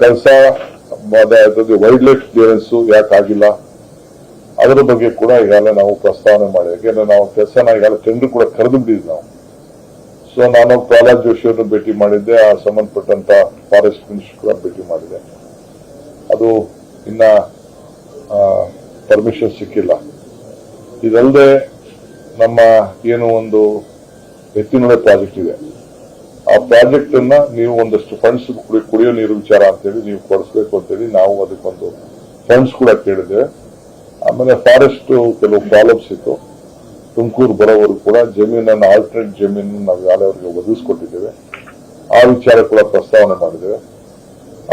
ಕೆಲಸ wild life clearance ಯಾಕೆ ಆಗಿಲ್ಲ? ಅದರ ಬಗ್ಗೆ ಕೂಡ ಈಗಾಗಲೇ ನಾವು ಪ್ರಸ್ತಾವನೆ ಮಾಡಿ ಯಾಕೆಂದ್ರೆ ನಾವು ಕೆಲಸನ ಈಗಾಗಲೇ ಟೆಂಡರ್ ಕೂಡ ಕರೆದು ಬಿಟ್ಟಿದ್ವಿ ನಾವು. ಸೊ ನಾನು ಪ್ರಹ್ಲಾದ್ ಜೋಶಿ ಅವರನ್ನು ಭೇಟಿ ಮಾಡಿದ್ದೆ. ಆ ಸಂಬಂಧಪಟ್ಟಂತ ಫಾರೆಸ್ಟ್ ಮಿನಿಸ್ಟರ್ ಕೂಡ ಭೇಟಿ ಮಾಡಿದೆ. ಅದು ಇನ್ನ ಪರ್ಮಿಷನ್ ಸಿಕ್ಕಿಲ್ಲ. ಇದಲ್ಲದೆ ನಮ್ಮ ಏನು ಒಂದು ಎತ್ತಿನೊಳೆ ಪ್ರಾಜೆಕ್ಟ್ ಇದೆ. ಆ ಪ್ರಾಜೆಕ್ಟ್ ಅನ್ನ ನೀವು ಒಂದಷ್ಟು ಫಂಡ್ಸ್ ಕುಡಿಯೋ ನೀರು ವಿಚಾರ ಅಂತೇಳಿ ನೀವು ಕೊಡಿಸ್ಬೇಕು ಅಂತೇಳಿ ನಾವು ಅದಕ್ಕೊಂದು ಫಂಡ್ಸ್ ಕೂಡ ಕೇಳಿದೆ ಆಮೇಲೆ ಫಾರೆಸ್ಟ್ ಕೆಲವು ಪ್ರಾಬ್ಲಮ್ಸ್ ಇತ್ತು. ತುಮಕೂರು ಬರೋವರು ಕೂಡ ಜಮೀನನ್ನು ಆಲ್ಟರ್ನೇಟ್ ಜಮೀನು ನಾವು ಯಾರವರಿಗೆ ಒದಗಿಸ್ಕೊಟ್ಟಿದ್ದೇವೆ. ಆ ವಿಚಾರ ಕೂಡ ಪ್ರಸ್ತಾವನೆ ಮಾಡಿದ್ದೇವೆ.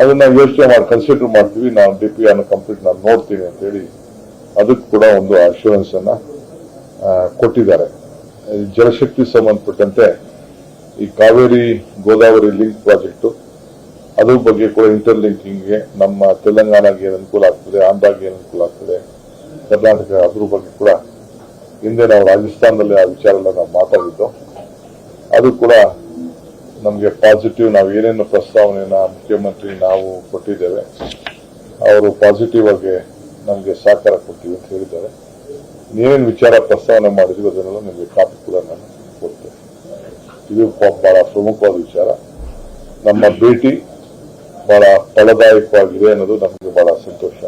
ಅದನ್ನ ಯೋಚನೆ ಮಾಡಿ ಕನ್ಸಿಡರ್ ಮಾಡ್ತೀವಿ. ನಾವು ಡಿ ಪಿ ಅನ್ನು ಕಂಪ್ಲೀಟ್ ನಾನು ನೋಡ್ತೀನಿ ಅಂತ ಹೇಳಿ ಅದಕ್ಕೆ ಕೂಡ ಒಂದು ಅಶ್ಯೂರೆನ್ಸ್ ಅನ್ನ ಕೊಟ್ಟಿದ್ದಾರೆ. ಜಲಶಕ್ತಿ ಸಂಬಂಧಪಟ್ಟಂತೆ ಈ ಕಾವೇರಿ ಗೋದಾವರಿ ಲಿಂಕ್ ಪ್ರಾಜೆಕ್ಟ್, ಅದ್ರ ಬಗ್ಗೆ ಕೂಡ ಇಂಟರ್ ಲಿಂಕಿಂಗ್ಗೆ ನಮ್ಮ ತೆಲಂಗಾಣಗೆ ಏನು ಅನುಕೂಲ ಆಗ್ತದೆ, ಆಂಧ್ರಗೆ ಏನು ಅನುಕೂಲ ಆಗ್ತದೆ, ಕರ್ನಾಟಕ ಅದ್ರ ಬಗ್ಗೆ ಕೂಡ ಹಿಂದೆ ನಾವು ರಾಜಸ್ಥಾನದಲ್ಲಿ ಆ ವಿಚಾರ ನಾವು ಮಾತಾಡಿದ್ದು. ಅದು ಕೂಡ ನಮಗೆ ಪಾಸಿಟಿವ್ ನಾವು ಏನೇನು ಪ್ರಸ್ತಾವನೆಯನ್ನ ಮುಖ್ಯಮಂತ್ರಿ ನಾವು ಕೊಟ್ಟಿದ್ದೇವೆ, ಅವರು ಪಾಸಿಟಿವ್ ಆಗಿ ನಮಗೆ ಸಹಕಾರ ಕೊಡ್ತೀವಿ ಅಂತ ಹೇಳಿದ್ದಾರೆ. ನೀವೇನು ವಿಚಾರ ಪ್ರಸ್ತಾವನೆ ಮಾಡಿದ್ವಿ ಅದನ್ನೆಲ್ಲ ನಿಮಗೆ ಕಾಪಿ ಕೂಡ ನಾನು ಇದು ಬಹಳ ಪ್ರಮುಖವಾದ ವಿಚಾರ. ನಮ್ಮ ಭೇಟಿ ಬಹಳ ಫಲದಾಯಕವಾಗಿದೆ ಅನ್ನೋದು ನಮಗೆ ಬಹಳ ಸಂತೋಷ.